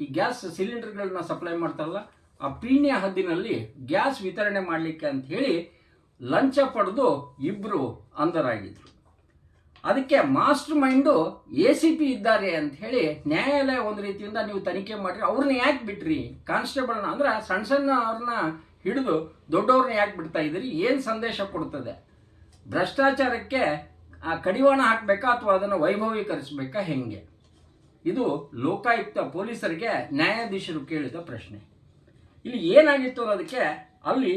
ಈ ಗ್ಯಾಸ್ ಸಿಲಿಂಡರ್ಗಳನ್ನ ಸಪ್ಲೈ ಮಾಡ್ತಾರಲ್ಲ, ಆ ಪೀಣ್ಯ ಹದ್ದಿನಲ್ಲಿ ಗ್ಯಾಸ್ ವಿತರಣೆ ಮಾಡಲಿಕ್ಕೆ ಅಂತ ಹೇಳಿ ಲಂಚ ಪಡೆದು ಇಬ್ಬರು ಅಂಧರಾಗಿದ್ದರು ಅದಕ್ಕೆ master mind A C P ಇದ್ದಾರೆ ಅಂತ ಹೇಳಿ ನ್ಯಾಯಾಲಯ ಒಂದು ರೀತಿಯಿಂದ ನೀವು ತನಿಖೆ ಮಾಡಿರಿ, ಅವ್ರನ್ನ ಯಾಕೆ ಬಿಟ್ರಿ? ಕಾನ್ಸ್ಟೇಬಲ್ನ, ಅಂದ್ರೆ ಸಣ್ಣ ಸಣ್ಣ ಅವ್ರನ್ನ ಹಿಡಿದು ದೊಡ್ಡವ್ರನ್ನ ಯಾಕೆ ಬಿಡ್ತಾ ಇದ್ದೀರಿ? ಏನು ಸಂದೇಶ ಕೊಡ್ತದೆ? ಭ್ರಷ್ಟಾಚಾರಕ್ಕೆ ಆ ಕಡಿವಾಣ ಹಾಕಬೇಕಾ ಅಥವಾ ಅದನ್ನು ವೈಭವೀಕರಿಸಬೇಕಾ? ಹೆಂಗೆ? ಇದು ಲೋಕಾಯುಕ್ತ ಪೊಲೀಸರಿಗೆ ನ್ಯಾಯಾಧೀಶರು ಕೇಳಿದ ಪ್ರಶ್ನೆ. ಇಲ್ಲಿ ಏನಾಗಿತ್ತು ಅನ್ನೋದಕ್ಕೆ ಅಲ್ಲಿ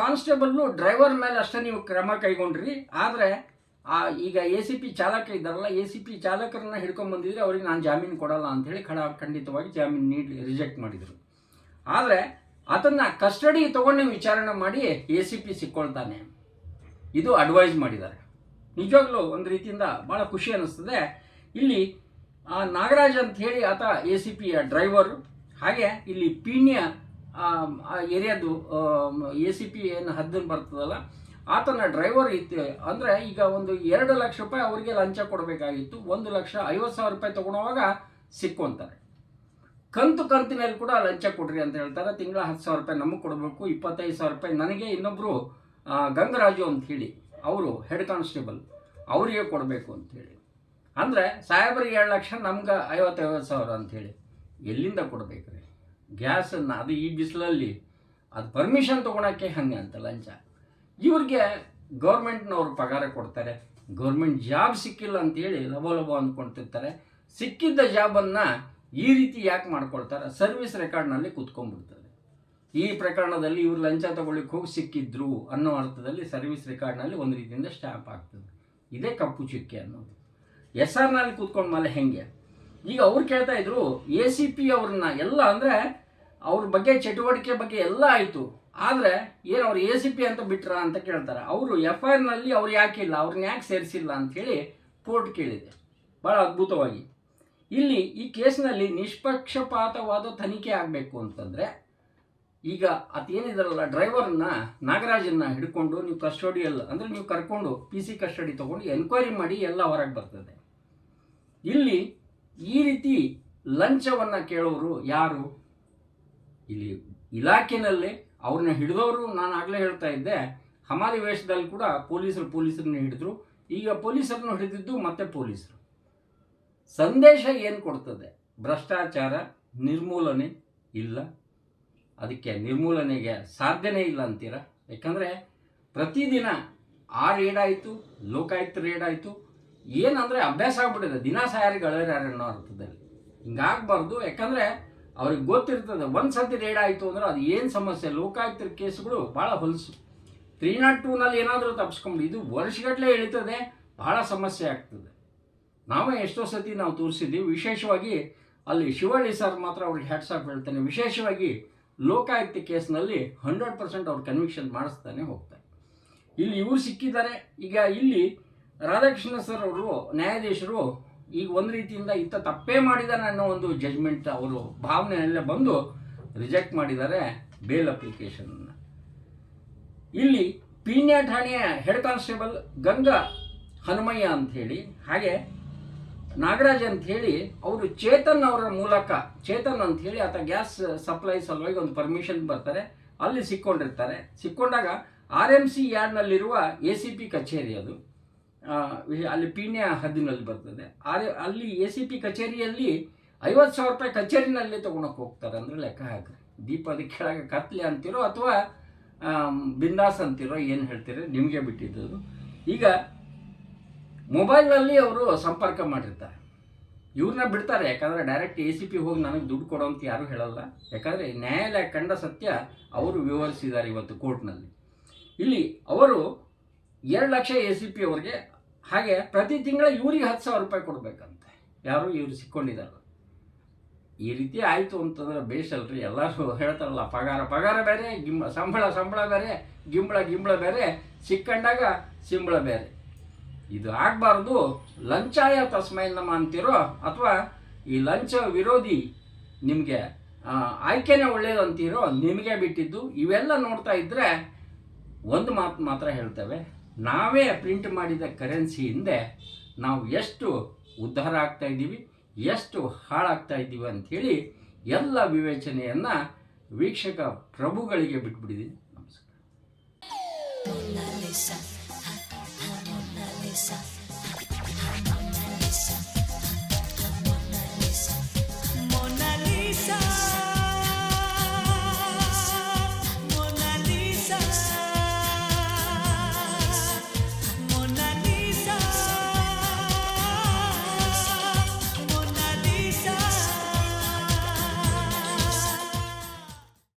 ಕಾನ್ಸ್ಟೇಬಲ್ನು ಡ್ರೈವರ್ ಮೇಲೆ ಅಷ್ಟೇ ನೀವು ಕ್ರಮ ಕೈಗೊಂಡ್ರಿ, ಆದರೆ ಆ ಈಗ ಎ ಸಿ ಪಿ ಚಾಲಕ ಇದ್ದಾರಲ್ಲ ಎ ಸಿ ಪಿ ಚಾಲಕರನ್ನ ಹಿಡ್ಕೊಂಡ್ಬಂದಿದ್ರೆ ಅವ್ರಿಗೆ ನಾನು ಜಾಮೀನು ಕೊಡಲ್ಲ ಅಂಥೇಳಿ ಖಡ ಖಂಡಿತವಾಗಿ ಜಾಮೀನು ನೀಡಿ ರಿಜೆಕ್ಟ್ ಮಾಡಿದರು. ಆದರೆ ಅದನ್ನು ಕಸ್ಟಡಿ ತೊಗೊಂಡು ವಿಚಾರಣೆ ಮಾಡಿ ಎ ಸಿ ಪಿ ಸಿಕ್ಕೊಳ್ತಾನೆ. ಇದು ಅಡ್ವೈಸ್ ಮಾಡಿದ್ದಾರೆ. ನಿಜವಾಗ್ಲೂ ಒಂದು ರೀತಿಯಿಂದ ಭಾಳ ಖುಷಿ ಅನ್ನಿಸ್ತದೆ ಇಲ್ಲಿ ಆ ನಾಗರಾಜ್ ಅಂತ ಹೇಳಿ ಆತ ಎ ಸಿ ಪಿಯ ಡ್ರೈವರು ಹಾಗೆ ಇಲ್ಲಿ ಪೀಣ್ಯ ಏರಿಯಾದು ಎ ಸಿ ಪಿ ಏನು ಹದ್ದನ್ನು ಬರ್ತದಲ್ಲ, ಆತನ ಡ್ರೈವರ್ ಇತ್ತು. ಅಂದರೆ ಈಗ ಒಂದು ಎರಡು ಲಕ್ಷ ರೂಪಾಯಿ ಅವರಿಗೆ ಲಂಚ ಕೊಡಬೇಕಾಗಿತ್ತು. ಒಂದು ಲಕ್ಷ ಐವತ್ತು ಸಾವಿರ ರೂಪಾಯಿ ತೊಗೊಳೋವಾಗ ಸಿಕ್ಕೊಂತಾರೆ. ಕಂತು ಕಂತಿನಲ್ಲಿ ಕೂಡ ಲಂಚ ಕೊಡ್ರಿ ಅಂತ ಹೇಳ್ತಾರೆ. ತಿಂಗಳ ಹತ್ತು ಸಾವಿರ ರೂಪಾಯಿ ನಮಗೆ ಕೊಡಬೇಕು, ಇಪ್ಪತ್ತೈದು ಸಾವಿರ ರೂಪಾಯಿ ನನಗೆ ಇನ್ನೊಬ್ಬರು ಗಂಗರಾಜು ಅಂತ ಹೇಳಿ, ಅವರು ಹೆಡ್ ಕಾನ್ಸ್ಟೇಬಲ್ ಅವರಿಗೆ ಕೊಡಬೇಕು ಅಂಥೇಳಿ ಅಂದರೆ ಸಾಹೇಬರಿಗೆ ಎರಡು ಲಕ್ಷ, ನಮ್ಗೆ ಐವತ್ತೈವತ್ತು ಸಾವಿರ ಅಂಥೇಳಿ ಎಲ್ಲಿಂದ ಕೊಡಬೇಕ್ರಿ? ಗ್ಯಾಸನ್ನು ಅದು ಈ ಬಿಸಿಲಲ್ಲಿ, ಅದು ಪರ್ಮಿಷನ್ ತೊಗೊಳಕ್ಕೆ ಹಂಗೆ ಅಂತ ಲಂಚ. ಇವ್ರಿಗೆ ಗೌರ್ಮೆಂಟ್ನವ್ರು ಪಗಾರ ಕೊಡ್ತಾರೆ. ಗೌರ್ಮೆಂಟ್ ಜಾಬ್ ಸಿಕ್ಕಿಲ್ಲ ಅಂತೇಳಿ ಲಭ ಲಭ ಅಂದ್ಕೊಳ್ತಿರ್ತಾರೆ. ಸಿಕ್ಕಿದ್ದ ಜಾಬನ್ನು ಈ ರೀತಿ ಯಾಕೆ ಮಾಡ್ಕೊಳ್ತಾರೆ? ಸರ್ವಿಸ್ ರೆಕಾರ್ಡ್ನಲ್ಲಿ ಕೂತ್ಕೊಂಡ್ಬಿಡ್ತಾರೆ. ಈ ಪ್ರಕರಣದಲ್ಲಿ ಇವರು ಲಂಚ ತಗೊಳ್ಳಿಕ್ಕೆ ಹೋಗಿ ಸಿಕ್ಕಿದ್ರು ಅನ್ನೋ ಅರ್ಥದಲ್ಲಿ ಸರ್ವಿಸ್ ರೆಕಾರ್ಡ್ನಲ್ಲಿ ಒಂದು ರೀತಿಯಿಂದ ಸ್ಟ್ಯಾಂಪ್ ಆಗ್ತದೆ. ಇದೇ ಕಪ್ಪು ಚುಕ್ಕೆ ಅನ್ನೋದು. ಎಸ್ ಆರ್ನಲ್ಲಿ ಕೂತ್ಕೊಂಡ ಮೇಲೆ ಹೆಂಗೆ? ಈಗ ಅವ್ರು ಕೇಳ್ತಾ ಇದ್ರು ಎ ಸಿ ಪಿ ಅವ್ರನ್ನ ಎಲ್ಲ ಅಂದರೆ ಅವ್ರ ಬಗ್ಗೆ ಚಟುವಟಿಕೆ ಬಗ್ಗೆ ಎಲ್ಲ ಆಯಿತು. ಆದರೆ ಏನು ಅವ್ರು ಎ ಸಿ ಪಿ ಅಂತ ಬಿಟ್ರಾ ಅಂತ ಕೇಳ್ತಾರೆ. ಅವರು ಎಫ್ ಐ ಆರ್ನಲ್ಲಿ ಅವ್ರು ಯಾಕಿಲ್ಲ ಅವ್ರನ್ನ ಯಾಕೆ ಸೇರಿಸಿಲ್ಲ ಅಂಥೇಳಿ ಕೋರ್ಟ್ ಕೇಳಿದೆ. ಭಾಳ ಅದ್ಭುತವಾಗಿ. ಇಲ್ಲಿ ಈ ಕೇಸ್ನಲ್ಲಿ ನಿಷ್ಪಕ್ಷಪಾತವಾದ ತನಿಖೆ ಆಗಬೇಕು ಅಂತಂದರೆ, ಈಗ ಅದೇನಿದಾರಲ್ಲ ಡ್ರೈವರ್ನ ನಾಗರಾಜನ್ನ ಹಿಡ್ಕೊಂಡು ನೀವು ಕಸ್ಟಡಿಯಲ್ಲಿ ಅಂದರೆ ನೀವು ಕರ್ಕೊಂಡು ಪಿ ಸಿ ಕಸ್ಟಡಿ ತೊಗೊಂಡು ಎನ್ಕ್ವೈರಿ ಮಾಡಿ ಎಲ್ಲ ಹೊರಗೆ ಬರ್ತದೆ. ಇಲ್ಲಿ ಈ ರೀತಿ ಲಂಚವನ್ನು ಕೇಳೋರು ಯಾರು? ಇಲ್ಲಿ ಇಲಾಖೆನಲ್ಲಿ ಅವ್ರನ್ನ ಹಿಡಿದವರು ನಾನು ಆಗಲೇ ಹೇಳ್ತಾ ಇದ್ದೆ. ಹಮಾಲಿ ವೇಷದಲ್ಲಿ ಕೂಡ ಪೊಲೀಸರು ಪೊಲೀಸರನ್ನ ಹಿಡಿದ್ರು. ಈಗ ಪೊಲೀಸರನ್ನು ಹಿಡಿದಿದ್ದು ಮತ್ತೆ ಪೊಲೀಸರು. ಸಂದೇಶ ಏನು ಕೊಡ್ತದೆ? ಭ್ರಷ್ಟಾಚಾರ, ನಿರ್ಮೂಲನೆ ಇಲ್ಲ. ಅದಕ್ಕೆ ನಿರ್ಮೂಲನೆಗೆ ಸಾಧ್ಯನೇ ಇಲ್ಲ ಅಂತೀರ? ಯಾಕಂದರೆ ಪ್ರತಿದಿನ ಆ ರೇಡ್ ಆಯಿತು ಲೋಕಾಯುಕ್ತ ರೇಡ್ ಆಯಿತು ಏನಂದರೆ ಅಭ್ಯಾಸ ಆಗ್ಬಿಟ್ಟಿದೆ. ದಿನ ಸಾರಿ ಅಳರ್ಯಾರ ಅನ್ನೋ ಅರ್ಥದಲ್ಲಿ. ಹಿಂಗಾಗಬಾರ್ದು. ಯಾಕಂದರೆ ಅವ್ರಿಗೆ ಗೊತ್ತಿರ್ತದೆ. ಒಂದು ಸತಿ ರೇಡ್ ಆಯಿತು ಅಂದ್ರೆ ಅದು ಏನು ಸಮಸ್ಯೆ? ಲೋಕಾಯುಕ್ತರ ಕೇಸ್ಗಳು ಭಾಳ ಹೊಲಸು. ತ್ರೀ ನಾಟ್ ಟೂನಲ್ಲಿ ಏನಾದರೂ ತಪ್ಪಿಸ್ಕೊಂಡು ಇದು ವರ್ಷಗಟ್ಟಲೆ ಇಳಿತದೆ ಭಾಳ ಸಮಸ್ಯೆ ಆಗ್ತದೆ. ನಾವೇ ಎಷ್ಟೋ ಸತಿ ನಾವು ತೋರಿಸಿದ್ದೀವಿ ವಿಶೇಷವಾಗಿ ಅಲ್ಲಿ ಶಿವಳ್ಳಿ ಸರ್ ಮಾತ್ರ ಅವ್ರಿಗೆ ಹ್ಯಾಟ್ಸ್ ಆಫ್ ಹೇಳ್ತಾನೆ. ವಿಶೇಷವಾಗಿ ಲೋಕಾಯುಕ್ತ ಕೇಸ್ನಲ್ಲಿ ಹಂಡ್ರೆಡ್ ಪರ್ಸೆಂಟ್ ಅವ್ರು ಕನ್ವಿಕ್ಷನ್ ಮಾಡಿಸ್ತಾನೆ ಹೋಗ್ತಾರೆ. ಇಲ್ಲಿ ಇವರು ಸಿಕ್ಕಿದ್ದಾರೆ. ಈಗ ಇಲ್ಲಿ ರಾಧಾಕೃಷ್ಣ ಸರ್ ಅವರು, ನ್ಯಾಯಾಧೀಶರು ಈಗ ಒಂದು ರೀತಿಯಿಂದ ಇತ್ತ ತಪ್ಪೇ ಮಾಡಿದಾನೆ ಅನ್ನೋ ಒಂದು ಜಜ್ಮೆಂಟ್ ಅವರು ಭಾವನೆಯಲ್ಲೇ ಬಂದು ರಿಜೆಕ್ಟ್ ಮಾಡಿದ್ದಾರೆ ಬೇಲ್ ಅಪ್ಲಿಕೇಶನ್ನ ಇಲ್ಲಿ ಪೀಣ್ಯ ಠಾಣೆಯ ಹೆಡ್ ಕಾನ್ಸ್ಟೇಬಲ್ ಗಂಗಾ ಹನುಮಯ್ಯ ಅಂತ ಹೇಳಿ, ಹಾಗೆ ನಾಗರಾಜ್ ಅಂತ ಹೇಳಿ ಅವರು ಚೇತನ್ ಅವರ ಮೂಲಕ, ಚೇತನ್ ಅಂತ ಹೇಳಿ ಆತ ಗ್ಯಾಸ್ ಸಪ್ಲೈ ಸಲುವಾಗಿ ಒಂದು ಪರ್ಮಿಷನ್ ಬರ್ತಾರೆ, ಅಲ್ಲಿ ಸಿಕ್ಕೊಂಡಿರ್ತಾರೆ. ಸಿಕ್ಕೊಂಡಾಗ ಆರ್ ಎಂ ಸಿ ಯಾರ್ಡ್ನಲ್ಲಿರುವ ಎ ಸಿ ಪಿ ಕಚೇರಿ ಅದು. ಅಲ್ಲಿ ಪೀಣ್ಯ ಹದ್ದಿನಲ್ಲಿ ಬರ್ತದೆ. ಆದರೆ ಅಲ್ಲಿ ಎ ಸಿ ಪಿ ಕಚೇರಿಯಲ್ಲಿ ಐವತ್ತು ಸಾವಿರ ರೂಪಾಯಿ ಕಚೇರಿನಲ್ಲೇ ತೊಗೊಳಕ್ಕೆ ಹೋಗ್ತಾರೆ ಅಂದರೆ ಲೆಕ್ಕ ಹಾಕ್ರಿ. ದೀಪದ ಕೆಳಗೆ ಕತ್ಲೆ ಅಂತಿರೋ ಅಥವಾ ಬಿಂದಾಸ್ ಅಂತಿರೋ ಏನು ಹೇಳ್ತೀರಿ? ನಿಮಗೆ ಬಿಟ್ಟಿದ್ದು ಈಗ ಮೊಬೈಲ್ನಲ್ಲಿ ಅವರು ಸಂಪರ್ಕ ಮಾಡಿರ್ತಾರೆ. ಇವ್ರನ್ನ ಬಿಡ್ತಾರೆ. ಯಾಕಂದರೆ ಡೈರೆಕ್ಟ್ ಎ ಸಿ ಪಿ ಹೋಗಿ ನನಗೆ ದುಡ್ಡು ಕೊಡೋ ಅಂತ ಯಾರೂ ಹೇಳಲ್ಲ. ಯಾಕಂದರೆ ನ್ಯಾಯಾಲಯ ಕಂಡ ಸತ್ಯ ಅವರು ವಿವರಿಸಿದ್ದಾರೆ ಇವತ್ತು ಕೋರ್ಟ್ನಲ್ಲಿ. ಇಲ್ಲಿ ಅವರು ಎರಡು ಲಕ್ಷ ಎ ಸಿ ಪಿ ಅವ್ರಿಗೆ ಹಾಗೆ ಪ್ರತಿ ತಿಂಗಳ ಇವ್ರಿಗೆ ಹತ್ತು ಸಾವಿರ ರೂಪಾಯಿ ಕೊಡಬೇಕಂತೆ. ಯಾರು ಇವರು ಸಿಕ್ಕೊಂಡಿದ್ದಾರೆ. ಈ ರೀತಿ ಆಯಿತು ಅಂತಂದ್ರೆ ಬೇಷಲ್ರಿ ಎಲ್ಲರೂ ಹೇಳ್ತಾರಲ್ಲ, ಪಗಾರ ಪಗಾರ ಬೇರೆ, ಗಿಂಬ, ಸಂಬಳ ಸಂಬಳ ಬೇರೆ, ಗಿಂಬಳ ಗಿಂಬಳ ಬೇರೆ, ಸಿಕ್ಕಂಡಾಗ ಸಿಂಬಳ ಬೇರೆ. ಇದು ಆಗಬಾರ್ದು, ಲಂಚಾಯ ತಸ್ಮೈ ನಮ್ಮ ಅಂತಿರೋ, ಅಥವಾ ಈ ಲಂಚ ವಿರೋಧಿ ನಿಮಗೆ ಆಯ್ಕೆನೇ ಒಳ್ಳೆಯದು ಅಂತೀರೋ, ನಿಮಗೆ ಬಿಟ್ಟಿದ್ದು, ಇವೆಲ್ಲ ನೋಡ್ತಾ ಇದ್ದರೆ ಒಂದು ಮಾತು ಮಾತ್ರ ಹೇಳ್ತೇವೆ. ನಾವೇ ಪ್ರಿಂಟ್ ಮಾಡಿದ ಕರೆನ್ಸಿ ಹಿಂದೆ ನಾವು ಎಷ್ಟು ಉದ್ಧಾರ ಆಗ್ತಾ ಇದ್ದೀವಿ, ಎಷ್ಟು ಹಾಳಾಗ್ತಾ ಇದ್ದೀವಿ ಅಂಥೇಳಿ ಎಲ್ಲ ವಿವೇಚನೆಯನ್ನು ವೀಕ್ಷಕ ಪ್ರಭುಗಳಿಗೆ ಬಿಟ್ಬಿಟ್ಟಿದ್ದೀನಿ. ನಮಸ್ಕಾರ.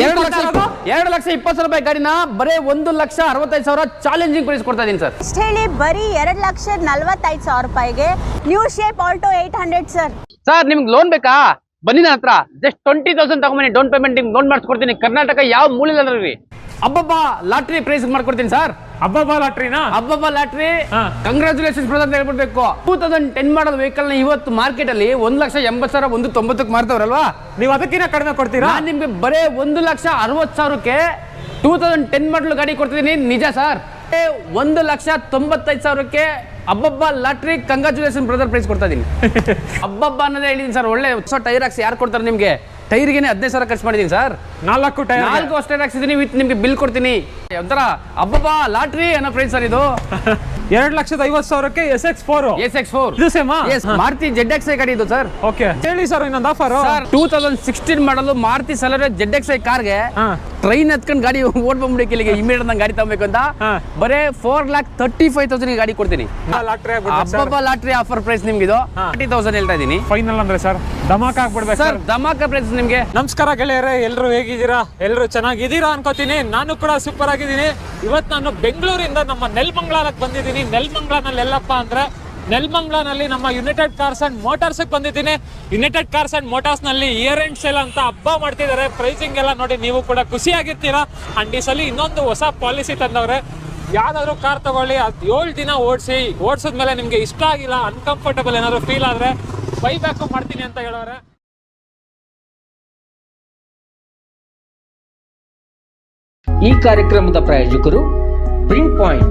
ಎರಡು ಲಕ್ಷ ಎರಡು ಲಕ್ಷ ಇಪ್ಪತ್ತು ಸಾವಿರ ರೂಪಾಯಿ ಗಾಡಿನ ಬರೀ ಒಂದು ಲಕ್ಷ ಅರವತ್ತೈದು ಸಾವಿರ ಚಾಲೆಂಜಿಂಗ್ ಪ್ರೈಸ್ ಕೊಡ್ತಾ ಇದ್ದೀನಿ ಸರ್. ಸ್ಟೇಲಿ ಹೇಳಿ ಬರೀ ಎರಡು ಲಕ್ಷ ನಲ್ವತ್ತೈದು ಸಾವಿರ ರೂಪಾಯಿಗೆ new shape Alto eight hundred sir sir ನಿಮ್ಗೆ ಲೋನ್ ಬೇಕಾ? ಬನ್ನಿ ನನ್ನ ಹತ್ರ. ಜಸ್ಟ್ ಟ್ವೆಂಟಿ ತೌಸಂಡ್ ತಗೊಂಬನ್ನಿ. ಡೌನ್ ಪೇಮೆಂಟ್ ನಿಮ್ಗೆ ಲೋನ್ ಮಾಡಿಸ್ಕೊಡ್ತೀನಿ. ಕರ್ನಾಟಕ ಯಾವ ಮೂಲ ಅಬ್ಬಬ್ಬಾ ಲಾಟ್ರಿ ಪ್ರೈಸ್ ಮಾಡ್ಕೊಡ್ತೀನಿ ಸರ್. ಹಬ್ಬ ಲಾಟ್ರಿನಾ? ಹಬ್ಬಬ್ಬ ಲಾಟ್ರಿ ಕಂಗ್ರಾಚುಲೇಷನ್ ಬ್ರದರ್ ಅಂತ ಹೇಳ್ಬಿಡ್ಬೇಕು. ಟೂ ತೌಸಂಡ್ ಟೆನ್ ಮಾಡಲ್ ವೆಹಿಕಲ್ನ ಇವತ್ತು ಮಾರ್ಕೆಟ್ ಅಲ್ಲಿ ಒಂದ್ ಲಕ್ಷ ಎಂಬತ್ತು ಸಾವಿರ ಒಂದು ತೊಂಬತ್ತಕ್ಕೆ ಮಾರ್ತವ್ರಲ್ವಾ? ನೀವು ಅದಕ್ಕಿಂತ ಕಡಿಮೆ ಕೊಡ್ತೀರಾ? ನಾನು ನಿಮ್ಗೆ ಬರೇ ಒಂದು ಲಕ್ಷ ಅರವತ್ ಸಾವಿರಕ್ಕೆ ಟೂ ತೌಸಂಡ್ ಟೆನ್ ಮಾಡಲ್ ಗಾಡಿ ಕೊಡ್ತಿದ್ದೀನಿ. ನಿಜ ಸರ್ ಒಂದು ಲಕ್ಷ ತೊಂಬತ್ತೈದು ಸಾವಿರಕ್ಕೆ ಅಬ್ಬಬ್ಬ ಲಾಟ್ರಿ ಕಂಗ್ರಾಚುಲೇಷನ್ ಬ್ರದರ್ ಪ್ರೈಸ್ ಕೊಡ್ತಾ ಇದೀನಿ. (laughs) ಅಬ್ಬಬ್ಬ ಅನ್ನೋದೇ ಹೇಳಿದೀನಿ ಸರ್ ಒಳ್ಳೆ ಹೊಸ ಟೈರ್ ಹಾಕ್ಸಿ ಯಾರು ಕೊಡ್ತಾರೆ ನಿಮಗೆ? ಟೈರ್ಗೆ ಹದಿನೈದು ಸಾವಿರ ಖರ್ಚು ಮಾಡಿದ್ದೀನಿ ಸರ್. ನಾಲ್ಕು ಟೈರ್ ನಾಲ್ಕು ಅಷ್ಟೇ ಹಾಕ್ಸಿದ್ದೀನಿ ವಿತ್ ನಿಮ್ಗೆ ಬಿಲ್ ಕೊಡ್ತೀನಿ. ಒಂಥರ ಅಬ್ಬಬ್ಬಾ ಲಾಟ್ರಿ ಅನ್ನೋ ಫ್ರೆಂಡ್ ಸರ್ ಇದು. (laughs) ಎರಡ್ ಲಕ್ಷದ ಐವತ್ತು ಸಾವಿರಕ್ಕೆ S X four. S X four ಇದು ಸೇಮಾ ಮಾರುತಿ ಜೆಡ್ ಎಕ್ಸ್ ಐ ಗಾಡಿ ಇದು ಸರ್. ಓಕೆ ಹೇಳಿ ಸರ್ ಇನ್ನೊಂದು offer sir two thousand sixteen ಮಾಡಲು Maruti Celerio Z X I ಕಾರ್ಗೆ ಹಾ. ಟ್ರೈನ್ ಹತ್ಕೊಂಡು ಗಾಡಿ ಓಡ್ ಬಂದ್ಬಿಡಕ್ಕೆ ಇಲ್ಲಿಗೆ ಇಮಿಡಿಯೇಟ್ ನಂಗೆ ಗಾಡಿ ತಗೋಬೇಕು ಅಂತ. ಬರೇ four lakh thirty five thousand ಗಾಡಿ ಕೊಡ್ತೀನಿ. ಲಾಟ್ರಿ ಹಬ್ಬಬ್ಬ ಲಾಟ್ರಿ ಆಫರ್ ಪ್ರೈಸ್ ನಿಮ್ಗೆ ಇದು. ತರ್ಟಿ ತೌಸಂಡ್ ಹೇಳ್ತಾ ಇದೀನಿ ಫೈನಲ್ ಅಂದ್ರೆ ಸರ್ ಧಮಾಕ ಆಗ್ಬಿಡ್ಬೇಕು ಸರ್ ಧಮಾಕ ಪ್ರೈಸ್ ನಿಮ್ಗೆ. ನಮಸ್ಕಾರ ಗೆಳೆಯರೇ ಎಲ್ಲರೂ ಹೇಗಿದ್ದೀರಾ? ಎಲ್ಲರೂ ಚೆನ್ನಾಗಿದ್ದೀರಾ ಅನ್ಕೋತೀನಿ. ನಾನು ಕೂಡ ಸೂಪರ್ ಆಗಿದ್ದೀನಿ. ಇವತ್ತು ನಾನು ಬೆಂಗಳೂರಿಂದ ನಮ್ಮ ನೆಲ್ಮಂಗ್ಲಾಲಕ್ಕೆ ಬಂದಿದ್ದೀನಿ. ನೆಲ್ಮಂಗ್ಲಾನಲ್ಲಿ ಎಲ್ಲಪ್ಪ ಅಂದ್ರೆ ನೆಲ್ಮಂಗ್ಲಾನಲ್ಲಿ ನಮ್ಮ ಯುನೈಟೆಡ್ ಕಾರ್ಸ್ ಅಂಡ್ ಮೋಟಾರ್ಸ್ ಬಂದಿದ್ದೀನಿ. ಯುನೈಟೆಡ್ ಕಾರ್ಸ್ ಅಂಡ್ ಮೋಟಾರ್ಸ್ನಲ್ಲಿ ಇಯರ್ ಅಂಡ್ ಸೇಲ್ ಅಂತ ಹಬ್ಬ ಮಾಡ್ತಿದ್ದಾರೆ. ಪ್ರೈಸಿಂಗ್ ಎಲ್ಲ ನೋಡಿ ನೀವು ಕೂಡ ಖುಷಿಯಾಗಿರ್ತೀರಾ? ಅಂಡ್ ಈ ಸಲ ಇನ್ನೊಂದು ಹೊಸ ಪಾಲಿಸಿ ತಂದವ್ರೆ. ಯಾವ್ದಾದ್ರು ಕಾರ್ ತಗೊಳ್ಳಿ, ಅದು ಏಳು ದಿನ ಓಡಿಸಿ ಓಡಿಸಿದ್ಮೇಲೆ ನಿಮಗೆ ಇಷ್ಟ ಆಗಿಲ್ಲ ಅನ್ಕಂಫರ್ಟಬಲ್ ಏನಾದ್ರು ಫೀಲ್ ಆದ್ರೆ ಬೈ ಬ್ಯಾಕ್ ಮಾಡ್ತೀನಿ ಅಂತ ಹೇಳೋರೆ ಈ ಕಾರ್ಯಕ್ರಮದ ಪ್ರಾಯೋಜಕರು ಪ್ರಿಂಟ್ ಪಾಯಿಂಟ್